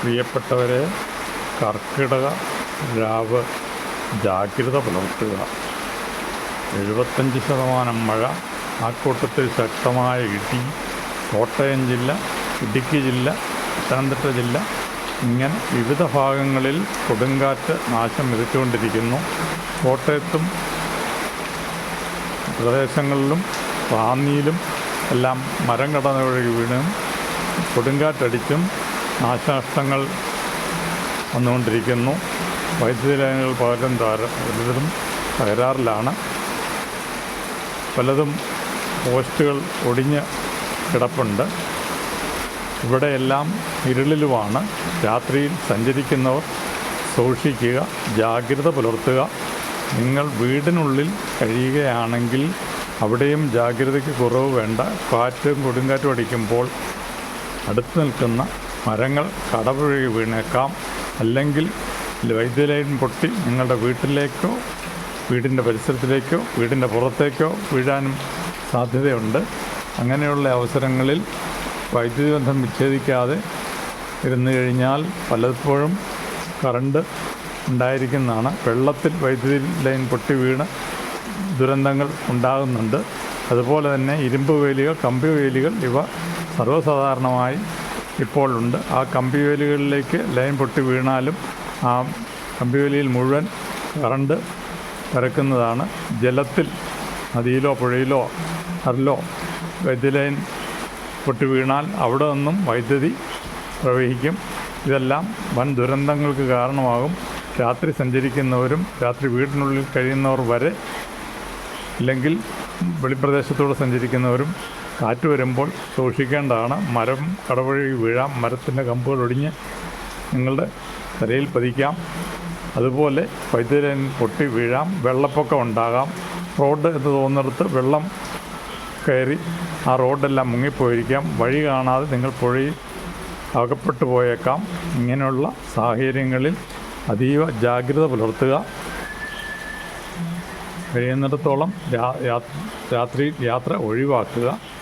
പ്രിയപ്പെട്ടവരെ കർക്കിടക രാവ് ജാഗ്രത പുലർത്തുക. എഴുപത്തഞ്ച് ശതമാനം മഴ ആ കൂട്ടത്തിൽ ശക്തമായ ഇടി കോട്ടയം ജില്ല ഇടുക്കി ജില്ല പത്തനംതിട്ട ജില്ല ഇങ്ങനെ വിവിധ ഭാഗങ്ങളിൽ കൊടുങ്കാറ്റ് നാശം വിതച്ചുകൊണ്ടിരിക്കുന്നു. കോട്ടയത്തും പ്രദേശങ്ങളിലും റാന്നിയിലും എല്ലാം മരം കടന്നൊഴുകി വീണും കൊടുങ്കാറ്റടിച്ചും നാശനഷ്ടങ്ങൾ വന്നുകൊണ്ടിരിക്കുന്നു. വൈദ്യുതി ലൈനുകൾ പലരും താര പലതും തകരാറിലാണ്. പലതും പോസ്റ്റുകൾ ഒടിഞ്ഞ് കിടപ്പുണ്ട്. ഇവിടെയെല്ലാം ഇരുളിലുമാണ്. രാത്രിയിൽ സഞ്ചരിക്കുന്നവർ സൂക്ഷിക്കുക ജാഗ്രത പുലർത്തുക. നിങ്ങൾ വീടിനുള്ളിൽ കഴിയുകയാണെങ്കിൽ അവിടെയും ജാഗ്രതയ്ക്ക് കുറവ് വേണ്ട. കാറ്റും കൊടുങ്കാറ്റും അടിക്കുമ്പോൾ അടുത്ത് നിൽക്കുന്ന മരങ്ങൾ കടപുഴകി വീണേക്കാം. അല്ലെങ്കിൽ വൈദ്യുതി ലൈൻ പൊട്ടി നിങ്ങളുടെ വീട്ടിലേക്കോ വീടിന്റെ പരിസരത്തിലേക്കോ വീടിന്റെ പുറത്തേക്കോ വീഴാനും സാധ്യതയുണ്ട്. അങ്ങനെയുള്ള അവസരങ്ങളിൽ വൈദ്യുതി ബന്ധം വിച്ഛേദിക്കാതെ ഇരുന്നു കഴിഞ്ഞാൽ പലപ്പോഴും കറണ്ട് ഉണ്ടായിരിക്കുന്നതാണ്. വെള്ളത്തിൽ വൈദ്യുതി ലൈൻ പൊട്ടി വീണ് ദുരന്തങ്ങൾ ഉണ്ടാകുന്നുണ്ട്. അതുപോലെ തന്നെ ഇരുമ്പ് വേലികൾ കമ്പി വേലികൾ ഇവ സർവസാധാരണമായി ഇപ്പോൾ ഉണ്ട് ആ കമ്പിവേലുകളിലേക്ക് ലൈൻ പൊട്ടി വീണാലും ആ കമ്പിവേലിയിൽ മുഴുവൻ കറണ്ട് പരക്കുന്നതാണ്. ജലത്തിൽ നദിയിലോ പുഴയിലോ അറിലോ വൈദ്യുതി ലൈൻ പൊട്ടി വീണാൽ അവിടെ നിന്നും വൈദ്യുതി പ്രവഹിക്കും. ഇതെല്ലാം വൻ ദുരന്തങ്ങൾക്ക് കാരണമാകും. രാത്രി സഞ്ചരിക്കുന്നവരും രാത്രി വീടിനുള്ളിൽ കഴിയുന്നവർ വരെ അല്ലെങ്കിൽ വെളിപ്രദേശത്തൂടെ സഞ്ചരിക്കുന്നവരും കാറ്റ് വരുമ്പോൾ സൂക്ഷിക്കേണ്ടതാണ്. മരം കടവഴി വീഴാം. മരത്തിന്റെ കമ്പുകൾ ഒടിഞ്ഞ് നിങ്ങളുടെ തലയിൽ പതിക്കാം. അതുപോലെ വൈദ്യുതി പൊട്ടി വീഴാം. വെള്ളപ്പൊക്കം ഉണ്ടാകാം. റോഡ് എന്ന് തോന്നിടത്ത് വെള്ളം കയറി ആ റോഡെല്ലാം മുങ്ങിപ്പോയിരിക്കാം. വഴി കാണാതെ നിങ്ങൾ പുഴയിൽ അകപ്പെട്ടു പോയേക്കാം. ഇങ്ങനെയുള്ള സാഹചര്യങ്ങളിൽ അതീവ ജാഗ്രത പുലർത്തുക. കഴിയുന്നിടത്തോളം രാത്രി യാത്ര ഒഴിവാക്കുക.